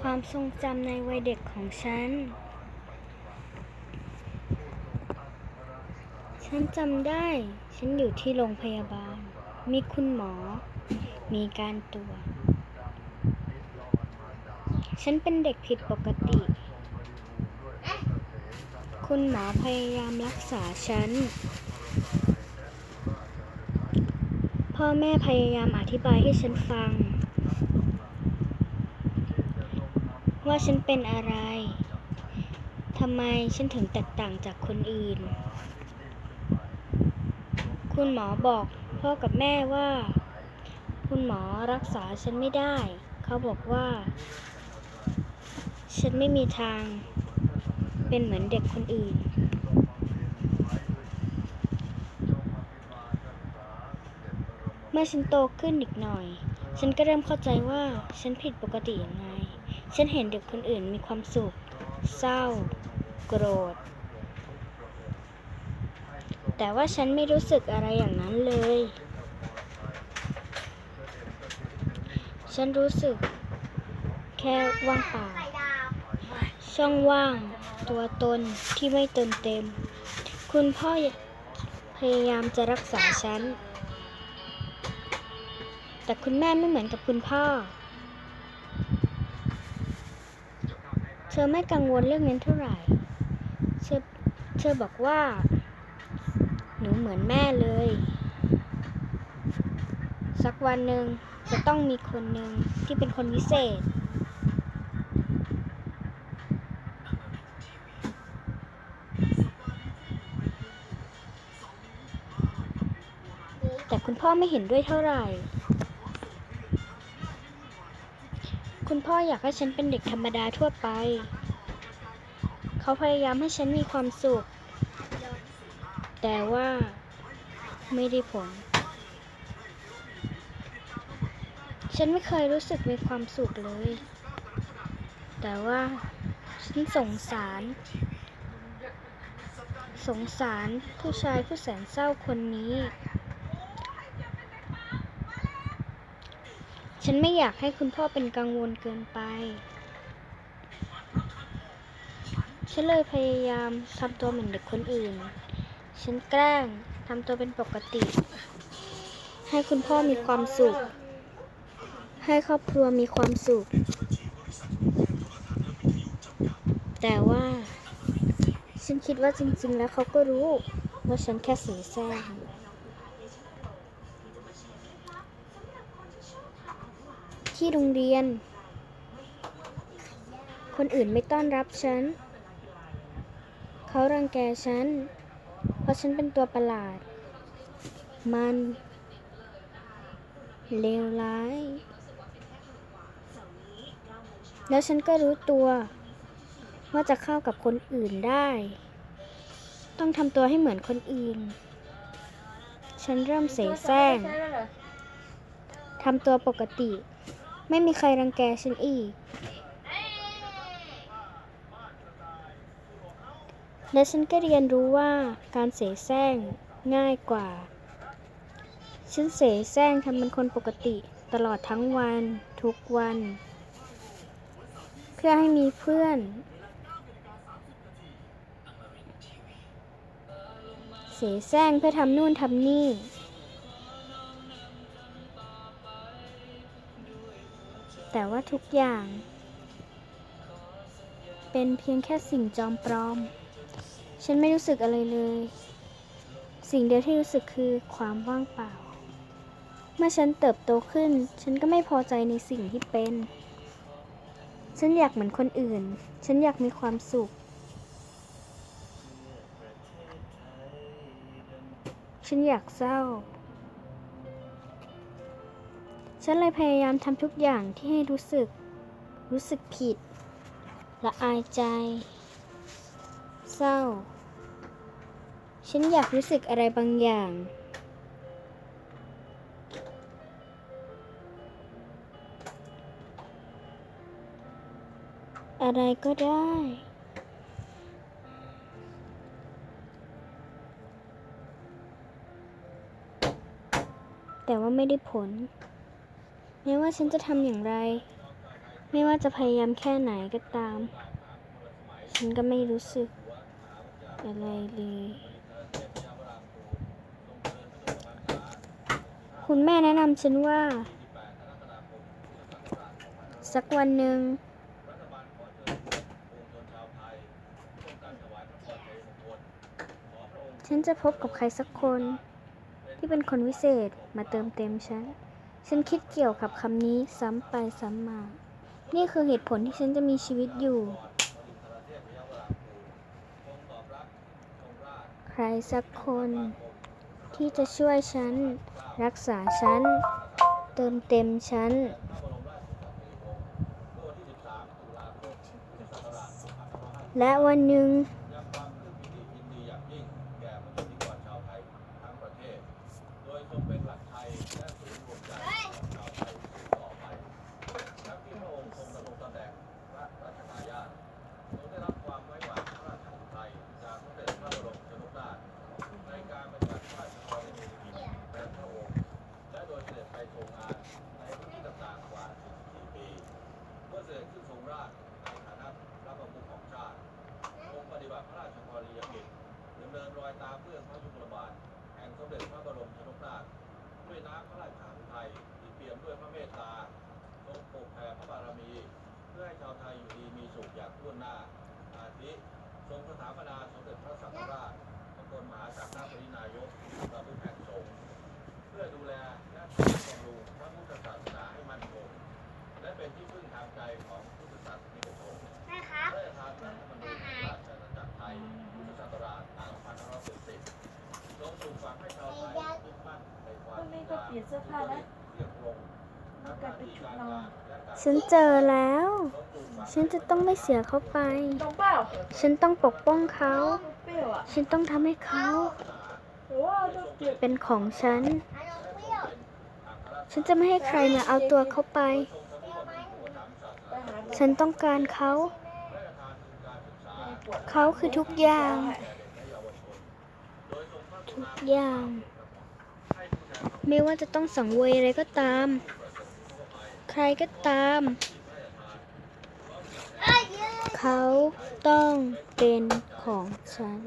ความทรงจำในวัยเด็กของฉัน ฉันจำได้ ฉันอยู่ที่โรงพยาบาล มีคุณหมอ มีการตรวจ ฉันเป็นเด็กผิดปกติ คุณหมอพยายามรักษาฉัน พ่อแม่พยายามอธิบายให้ฉันฟัง ว่าฉันเป็นอะไร ทำไมฉันถึงแตกต่างจากคนอื่น คุณหมอบอกพ่อกับแม่ว่า คุณหมอรักษาฉันไม่ได้ เขาบอกว่า ฉันไม่มีทาง เป็นเหมือนเด็กคนอื่น เมื่อฉันโตขึ้นอีกหน่อย ฉันก็เริ่มเข้าใจว่าฉันผิดปกติยังไง ฉันเห็นเด็กคนอื่นมีความสุข เศร้า โกรธ แต่ว่าฉันไม่รู้สึกอะไรอย่างนั้นเลย ฉันรู้สึก แค่ว่างเปล่า ช่องว่าง ตัวตนที่ไม่เติมเต็ม คุณพ่อพยายามจะรักษาฉัน แต่คุณแม่ไม่เหมือนกับคุณพ่อ เธอไม่กังวลเรื่องนั้นเท่าไหร่ เธอ เธอบอกว่า หนูเหมือนแม่เลย สักวันหนึ่งจะต้องมีคนหนึ่งที่เป็นคนพิเศษ แต่คุณพ่อไม่เห็นด้วยเท่าไหร่ คุณพ่ออยากให้ฉันเป็นเด็กธรรมดาทั่วไป เขาพยายามให้ฉันมีความสุข แต่ว่าไม่ได้ผล ฉันไม่เคยรู้สึกมีความสุขเลย แต่ว่าฉันสงสาร สงสารผู้ชายผู้แสนเศร้าคนนี้ ฉันไม่อยากให้คุณพ่อเป็นกังวลเกินไป ฉันเลยพยายามทำตัวเหมือนเด็กคนอื่น ฉันแกล้งทำตัวเป็นปกติ ให้คุณพ่อมีความสุข ให้ครอบครัวมีความสุข แต่ว่า ฉันคิดว่าจริง ๆ แล้วเขาก็รู้ ว่าฉันแค่เสียแซง ที่โรงเรียน คนอื่นไม่ต้อนรับฉัน เขารังแกฉัน เพราะฉันเป็นตัวประหลาด มัน เลวร้าย แล้วฉันก็รู้ตัว ว่าจะเข้ากับคนอื่นได้ ต้องทำตัวให้เหมือนคนอื่น ฉันเริ่มเสแสร้งทำตัวปกติ ไม่มีใครรังแกฉันอีก และฉันก็เรียนรู้ว่าการเสแสร้งง่ายกว่า ฉันเสแสร้งทำเป็นคนปกติตลอดทั้งวัน ทุกวัน เพื่อให้มีเพื่อน เสแสร้งเพื่อทำนู่นทำนี่ แต่ว่าทุกอย่าง เป็นเพียงแค่สิ่งจอมปลอม ฉันไม่รู้สึกอะไรเลย สิ่งเดียวที่รู้สึกคือความว่างเปล่า เมื่อฉันเติบโตขึ้น ฉันก็ไม่พอใจในสิ่งที่เป็น ฉันอยากเหมือนคนอื่น ฉันอยากมีความสุข ฉันอยากเศร้า ฉันเลยพยายามทำทุกอย่างที่ให้รู้สึก รู้สึกผิด ละอายใจ เศร้า ฉันอยากรู้สึกอะไรบางอย่าง อะไรก็ได้แต่ว่าไม่ได้ผล แม้ว่าฉันจะทำอย่างไร ไม่ว่าจะพยายามแค่ไหนก็ตาม ฉันก็ไม่รู้สึก อะไรเลย คุณแม่แนะนำฉันว่า สักวันหนึ่งฉันจะพบกับใครสักคน ที่เป็นคนวิเศษมาเติมเต็มฉัน ฉันคิดเกี่ยวกับคำนี้ซ้ำไปซ้ำมา นี่คือเหตุผลที่ฉันจะมีชีวิตอยู่ ใครสักคนที่จะช่วยฉัน รักษาฉัน เติมเต็มฉัน และวันหนึ่ง รียกิจดำเนินรอยตามเพื่องพระยุคลบาทแห่งสมเด็จพระบรมชนกนาถด้วยน้ำพระราชทานไทยที่เปี่ยมด้วยพระเมตตาทรงปกแผ่พระบารมี เพื่อให้ชาวไทยอยู่ดีมีสุขอย่างทั่วหน้าอาทิทรงสถาปนาสมเด็จพระสัง ลี่ยนเสื้อผ้าแล้วแล้วกลับไปชุดนอนฉันเจอแล้ว ฉันจะต้องไม่เสียเขาไป ตรงเปล่าฉันต้องปกป้องเขา เปรี้ยวอะฉันต้องทำให้เขา หรือว่าต้องเปลี่ยนเป็นของฉัน ฉันจะไม่ให้ใครมาเอาตัวเขาไป ไปหาหมอฉันต้องการเขา เขาคือทุกอย่าง ทุกอย่าง ไม่ว่าจะต้องสังเวยอะไรก็ตาม ใครก็ตาม เขาต้องเป็นของฉัน